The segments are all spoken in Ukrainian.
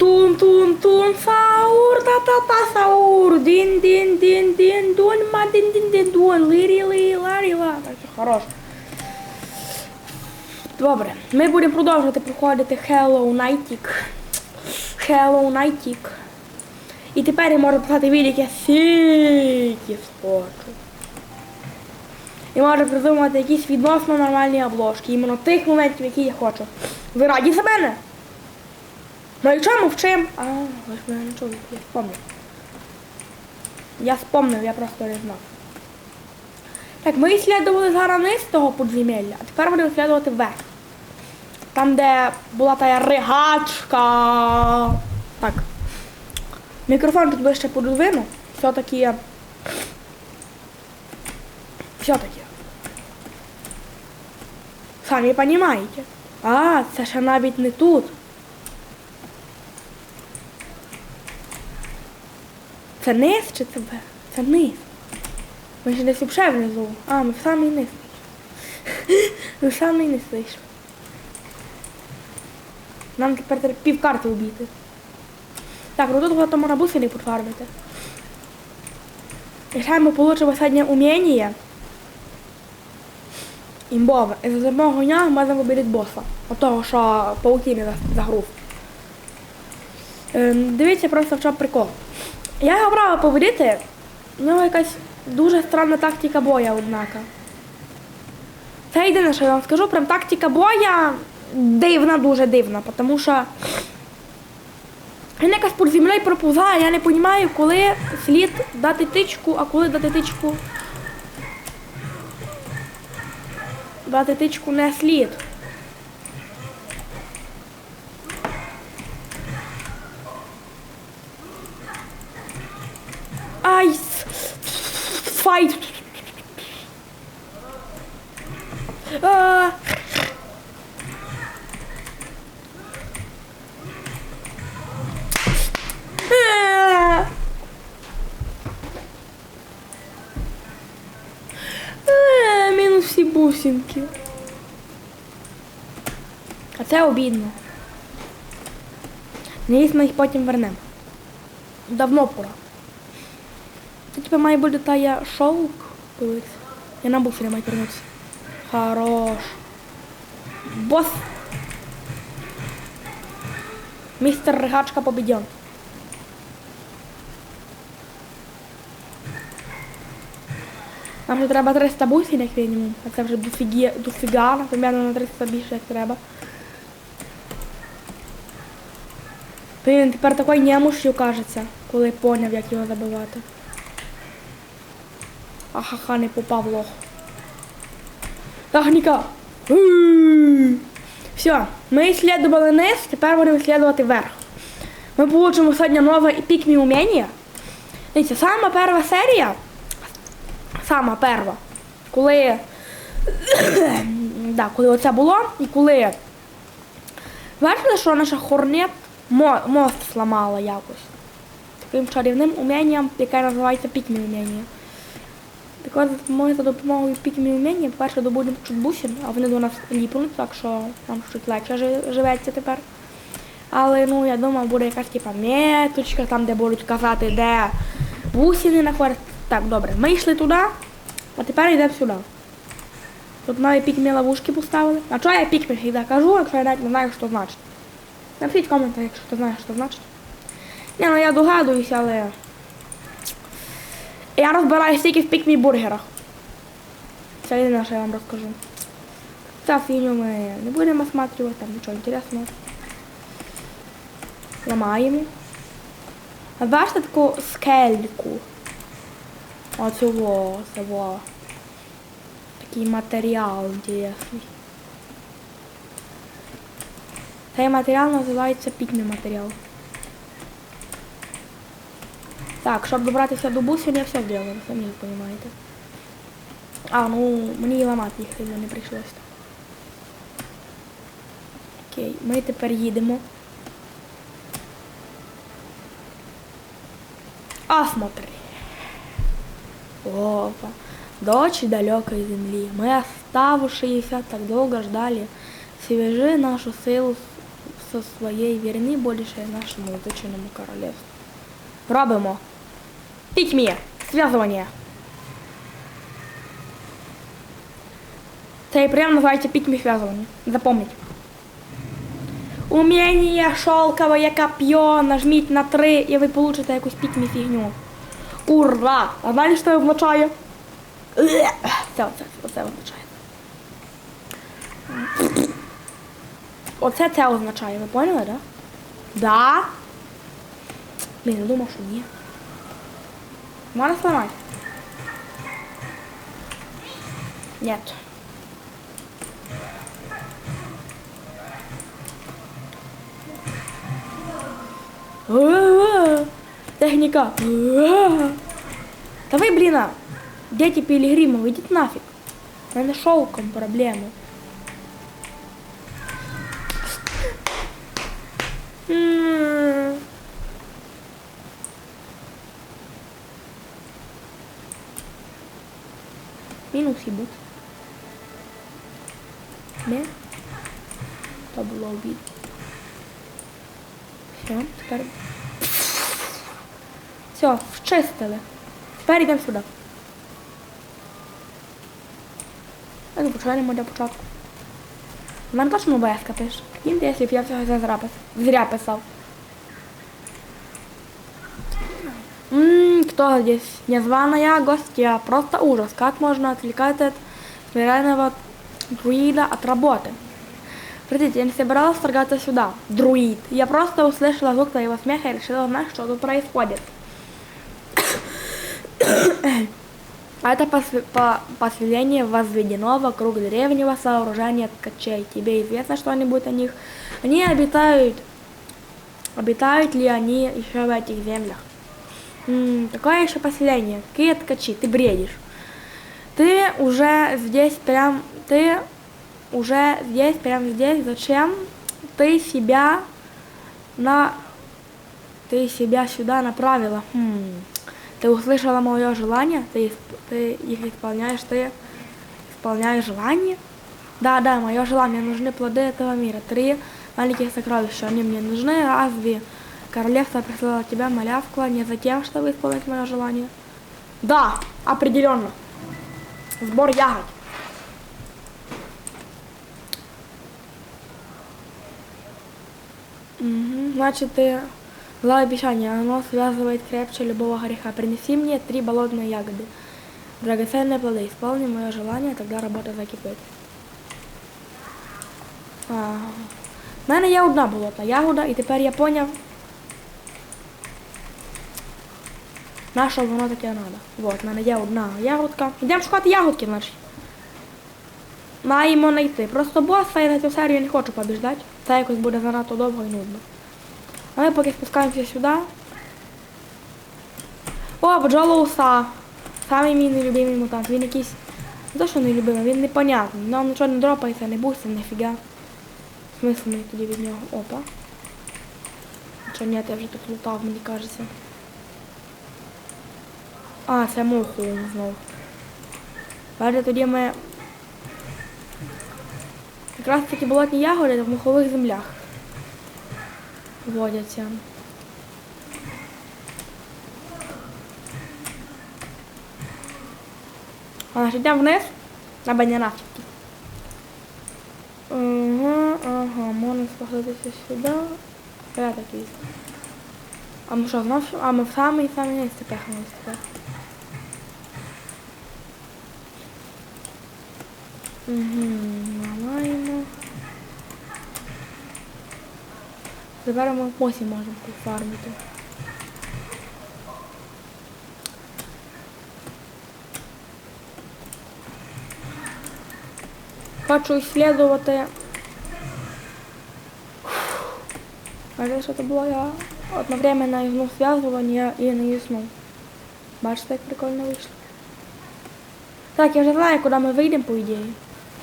Тун тун тун саур та та та саур дин дин дин дин дун ма дин дин дин дун лирі лі ларі ла. Так хорош. Добре, ми будемо продовжувати проходити Hello Nightic. Hello Nightic. І тепер я можу писати відео, стільки схочу. І можу придумати якісь відносно нормальні обложки. Іменно тих моментів, які я хочу. Ви раді за мене? Ну і чому вчим? А, ви ж мене не чули, я спомнив. Я спомнив, я просто не знав. Так, ми ісследували зараз низ того подземелля, а тепер будемо ісследувати вверх. Там, де була та ригачка. Так. Мікрофон тут вище подвину. Все-таки. Все-таки. Самі розумієте. А, це ще навіть не тут. Це низ чи це вверх? Це низ. Ми ж десь взагалі внизу. А, ми в самий низ. Ми в самий низ вийшли. Нам тепер треба пів карти убити. Так, ну тут вот можна бусини пофармити. Якщо ми получимо сьогодні уміння, імбове, і за самого дня можемо виберіть боса. От того, що паутіни загруз. Ем, дивіться просто в чому прикол. Я його брала поводити, в нього якась дуже странна тактика боя, однако. Це єдине, що я вам скажу, прям тактика боя дивна, дуже дивна, тому що він якось під землею проповзає, я не розумію, коли слід дати тичку, а коли дати тичку. Дати тичку не слід. Бусинки. А це обідно. Надіюсь, ми їх потім вернемо. Давно пора. Це типа має бути та я шоук колись. Я на буфері маю вернутися. Хорош. Бос. Містер Ригачка победен. Нам вже треба 300 бусин, як мінімум. А це вже дофігі, дофіга, наприклад, на 300 більше, як треба. Блін, тепер такою немощью кажеться, коли поняв, як його забивати. Ахаха, не попав лох. Техніка. Все, ми исследовали низ, тепер будемо исследувати верх. Ми получимо сьогодні нове пікмі уміння. Дивіться, сама перша серія, сама перша, коли, да, коли оце було, і коли бачили, що наша хорнет мо- мост зламала якось. Таким чарівним умінням, яке називається пікмі уміння. Так от ми за допомогою пікмі уміння, перше добудемо чуть бусин, а вони до нас ліпнуть, так що нам чуть легше живеться тепер. Але ну я думаю, буде якась типа меточка, там де будуть казати, де бусини знаходяться. Так, добре. Ми йшли туди, а тепер йдемо сюди. Тут нові пікмі ловушки поставили. А чого я пікмі завжди кажу, якщо я навіть не знаю, що значить. Напишіть в коментарях, якщо ти знаєш, що значить. Ні, ну я догадуюся, але. Я розбираюсь тільки в пікмі бургерах. Це єдине, що я вам розкажу. Ця фігню ми не будемо осматривати, там нічого інтересного. Ламаємо. Бачите таку скельку? Оцього, цього. Такий матеріал інтересний. Цей матеріал називається пікмі матеріал. Так, щоб добратися до бусів, я все зробила, самі розумієте. А, ну мені і ламати їх не прийшлося. Окей, ми тепер їдемо. А смотри. Опа. Дочь далекой земли. Мы, оставшиеся так долго ждали, свяжи нашу силу со своєї вірни більше нашому звичайному королевству. Робимо. Пітьмі. Зв'язування. Цей прям називається пітьмі зв'язування. Запомніть. Уміння шелкове копье, нажміть на 3 і ви получите якусь пітьмі фігню. Ура! А знаєте, що означає? Це, це, це означає. Оце це означає, ви поняли, да? Да? Блін, я думав, що ні. Можна сломати? Нет. А-а-а. Техника. А-а-а. Да вы, блин, а, дети пилигримов, идите нафиг. У мене шелком проблеми. М. Мінус їбуть. Не? То було обід. Все, тепер. Все, вчистили. Тепер йдемо сюди. А ну починаємо для початку. У мене точно ОБС пише. Кінь, якщо я все це зря зря писав. Ммм, кто здесь? Незваная гостья. Просто ужас. Как можно отвлекать от смиренного друида от работы? Простите, я не собиралась вторгаться сюда. Друид. Я просто услышала звук твоего смеха и решила узнать, что тут происходит. Это пос- по- поселение возведено вокруг древнего сооружения ткачей. Тебе известно что-нибудь о них? Они обитают... Обитают ли они еще в этих землях? М, какое еще поселение? Какие ткачи? Ты бредишь. Ты уже здесь прям... Ты уже здесь, прям здесь. Зачем ты себя на... Ты себя сюда направила? Хм. Ты услышала мое желание? Ты, ты их исполняешь? Ты исполняешь желание? Да, да, мое желание. Нужны плоды этого мира. Три маленьких сокровища. Они мне нужны. Разве королевство прислало тебя, малявку, не за тем, чтобы исполнить мое желание? Да, определенно. Сбор ягод. Мгм, Значит, ты дала обещание, оно связывает крепче любого греха. Принеси мне три болотные ягоды. Драгоценные плоды. Исполни мое желание, тогда работа закипить. А, в мене є одна болотна ягода, і тепер я поняв, на що воно таке треба. Вот, в мене є одна ягодка. Йдемо шукати ягодки, значить. Маємо знайти. Просто боса я на цю серію не хочу побіждати. Це якось буде занадто довго і нудно. Ми поки спускаємося сюди. О, бджолоуса. Самий мій нелюбимий мутант. Він якийсь. Не то, що нелюбимий, він непонятний. Нам нічого не дропається, не бусти, ніфіга. Смисл мені тоді від нього. Опа. Чи ні, я вже тут лутав, мені кажеться. А, це муху знов. Далі тоді ми. Якраз такі болотні ягоди в мухових землях водяться. А наш йдемо вниз на банянавчики. Ага, ага, можна спуститися сюди. Я такий. А ми що, знов? А ми в самий самий низ тепехаємось тепер. Угу, ламаємо. Тепер ми посі можемо пофармити. Хочу исследувати. Але що це було я одновременно ігнув зв'язування і не існув. Бачите, як прикольно вийшло. Так, я вже знаю, куди ми вийдемо, по ідеї.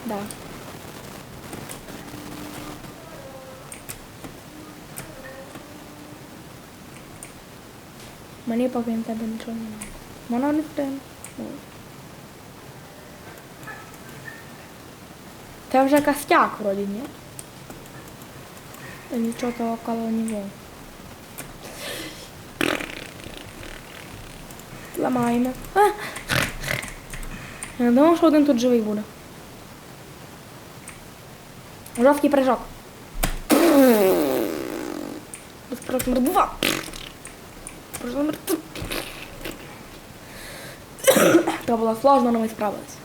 Да. Мені поки на тебе нічого немає. Воно не втем. Це вже костяк вроді, ні? Или что-то около него. Ламаємо. А! Я думав, що один тут живий буде. Жорсткий прыжок. Прыжок два. Прыжок номер. Це було сложно, але ми справились.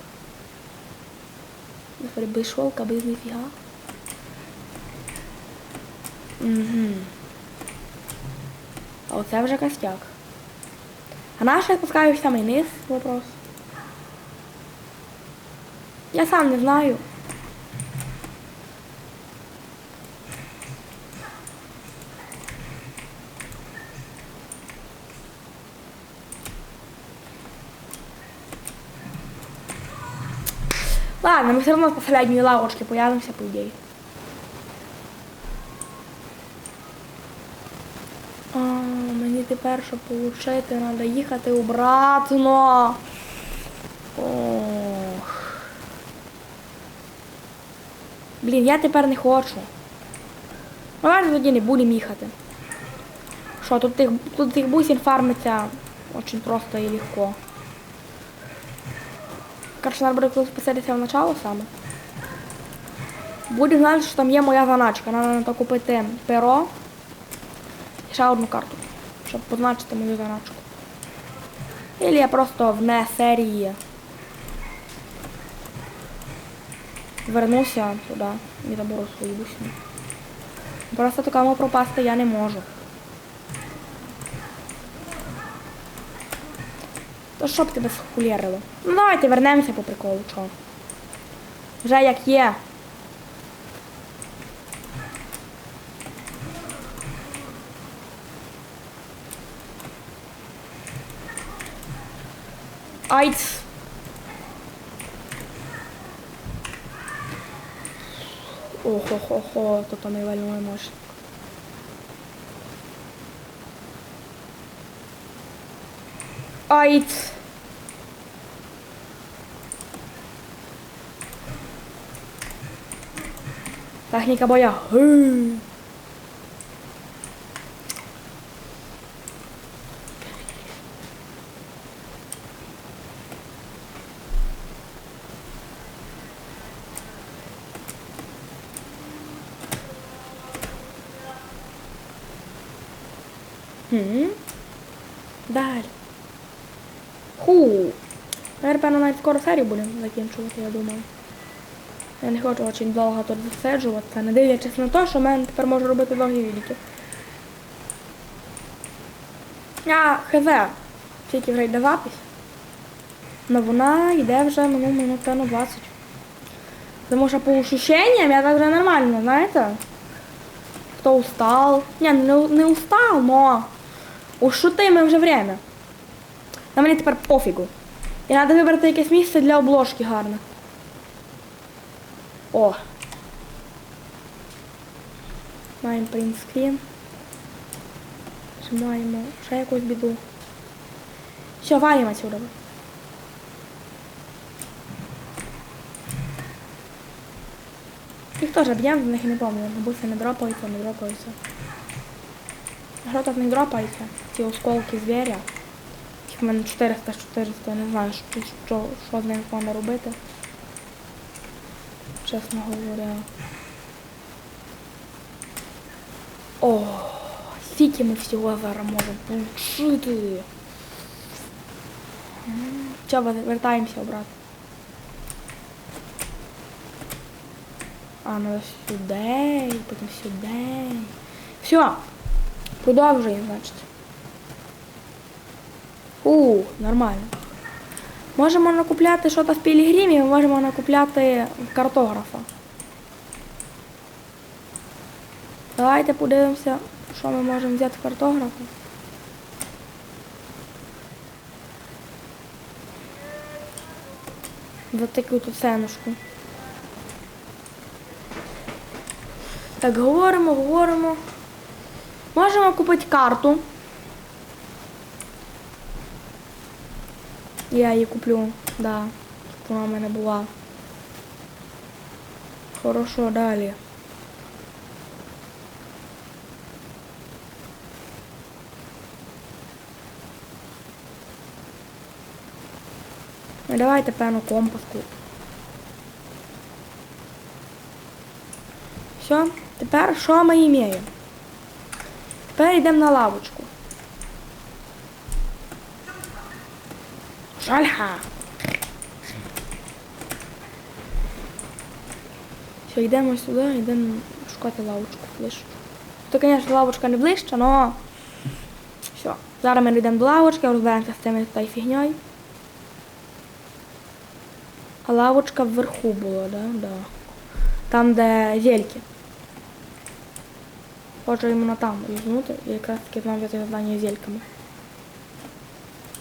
Тепер без шолка, без ніфіга. Угу. А оце вже костяк. А наш я спускаюсь в самий низ, вопрос. Я сам не знаю. Ладно, мы все равно в последней лавочке появимся, по идее. А, мені тепер, щоб получити, треба їхати обратно. Ох. Блін, я тепер не хочу. Ну, Давайте тоді не будемо їхати. Що, тут тих, тут тих бусин фармиться очень просто і легко. Короче, треба буде коли в начало саме. Будемо знати, що там є моя заначка. Треба купити перо і ще одну карту, щоб позначити мою заначку. Или я просто вне серії вернуся туди і заберу свою бусину. Просто такому пропасти я не можу. То щоб тебе схулєрило? Ну давайте вернемося по приколу, чого. Вже як є. Айц. Охо-хо-хо, то там і вельми може. Айц. Техніка боя. Гы. Хм. Далі. Ху. Тепер, певно, навіть скоро серію будемо закінчувати, я думаю. Я не хочу дуже довго тут засиджуватися, не дивлячись на те, що в мене тепер можу робити довгі відео. Я хз, тільки вже йде запись. Но вона йде вже ну, минут на 20. Тому що по ощущениям я так вже нормально, знаєте? Хто устал? Ні, не, не устал, но ушутиме вже время. На мені тепер пофігу. І треба вибрати якесь місце для обложки гарне. О. Маємо принтскрін. Маємо ще якусь біду. Все, валимо отсюда. Їх теж б'ємо, в них не пам'ятаю. Буси не дропаються, не дропаються. Гротов не дропається. Ці осколки звіря. В мене 400 400, я не знаю, що, що, що з ними можна робити. Чесно говоря. О, скільки ми всього зараз можемо получити. Все, вертаємося обратно. А, ну сюди, потім сюди. Все, продовжуємо, значить. У, нормально. Можемо накупляти щось в Пілігримі, можемо накупляти картографа. Давайте подивимося, що ми можемо взяти в картографа. За таку тут ценушку. Так, говоримо, говоримо. Можемо купити карту. Я її куплю, да. Вона в мене була. Хорошо, далі. Ну давайте певну компаску. Все, тепер що ми маємо? Тепер йдемо на лавочку. Шальха. Все, йдемо сюди, йдемо шукати лавочку ближче. То, звісно, лавочка не ближче, але... Все. Зараз ми йдемо до лавочки, розберемося з цими та фігньою. А лавочка вверху була, да? Да. Там, де зельки. Хочу іменно там візьмути і якраз таки знав я завдання з зельками.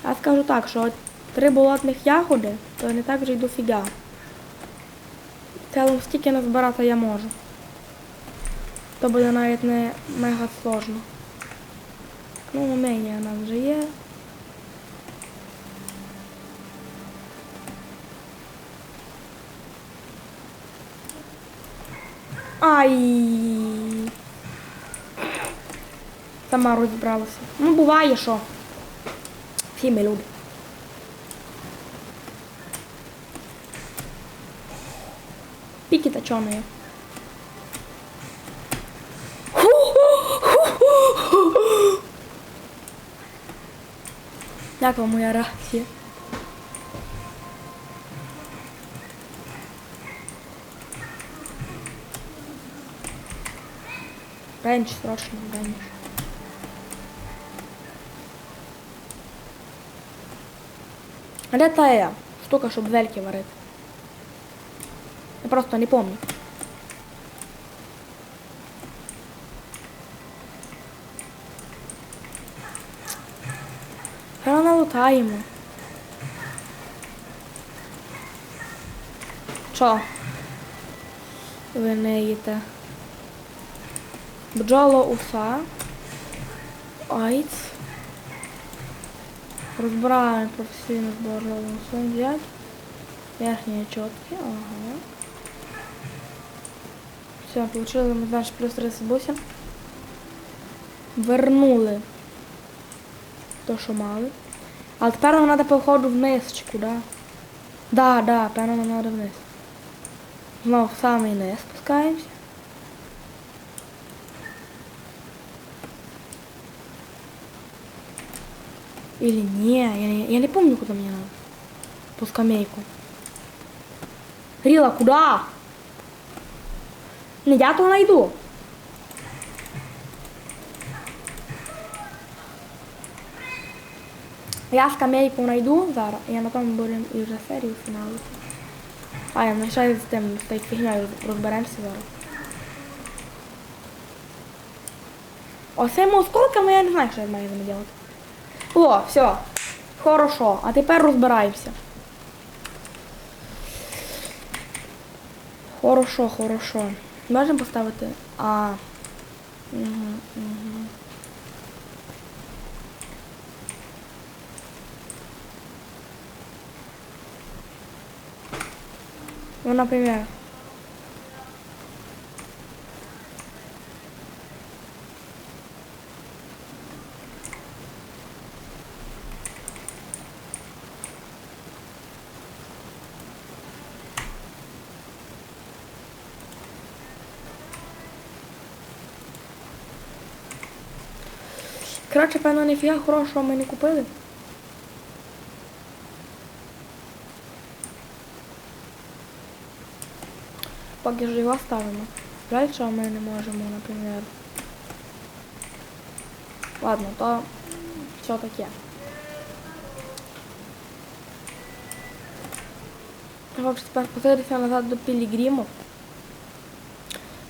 Я скажу так, що три болотних ягоди, то не так вже й дофіга. В цілому стільки назбирати я можу. То буде навіть не мега сложно. Ну, уміння нам вже є. Ай. Сама розібралася. Ну, буває, що. Всі ми люди. Піки точоної. Як вам моя реакція? Ренч, срочно, ренч. А де та? Штука, щоб вельки варити. Просто не помню. Зараз налутаємо. Чо? Ви не їте. Бджола уса. Айц. Розбираємо професійно зборжову усу. Взять. Верхні чіткі. Ага. Все, получили ми значить плюс 38. Вернули то, що мали. А тепер нам треба походу вниз чи куди? Да, да, певно нам треба вниз. Знову в самий низ. Или не, я не, я не помню, куда мне надо. По скамейку. Рила, куда? Не, я то найду. Я скамейку найду зараз, і на тому будемо і вже серію фіналу. А, я ще з тим, з тією фігньою розберемося зараз. Оцими осколками я не знаю, що я маю з. О, все. Хорошо. А тепер розбираємося. Хорошо, хорошо. Можемо поставити. А. Угу, угу. Ну, например. Коротше, певно, ніфіга хорошого ми не купили. Поки ж його ставимо. Жаль, що ми не можемо, наприклад. Ладно, то все таке. Хочу тепер подивитися назад до пілігримів.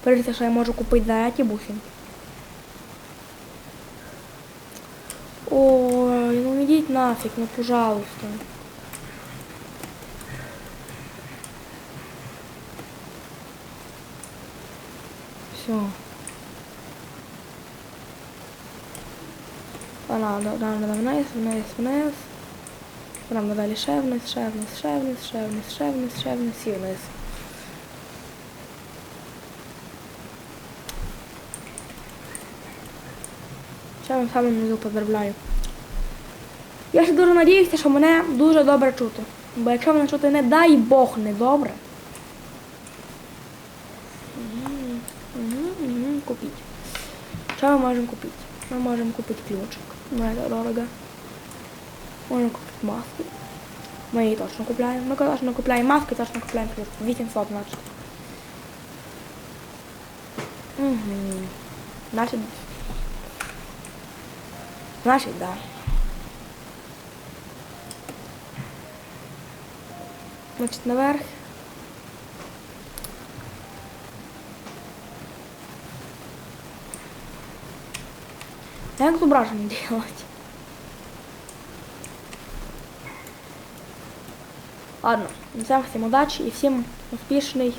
Подивитися, що я можу купити за ці бухи. Ой, ну йдіть нафиг, ну пожалуйста. Все. Надо, надо вниз, вниз, вниз. Нам далі ще вниз, ще вниз, ще вниз, ще вниз, ще вниз, ще. Самим внизу поздравляю. Я ще дуже надіюся, що мене дуже добре чути. Бо якщо вона щось не дай Бог не добре. Купіть. Що ми можемо купити? Ми можемо купити ключик. Ну, это дорого. Можемо купити маски. Ми її точно купляємо. Ми точно купляємо маски, точно купляємо ключ. 800, значить. Угу. Значить. Значить, да. Значить, наверх. А Як зображення делать? Ладно, всем всем удачи и всем успешной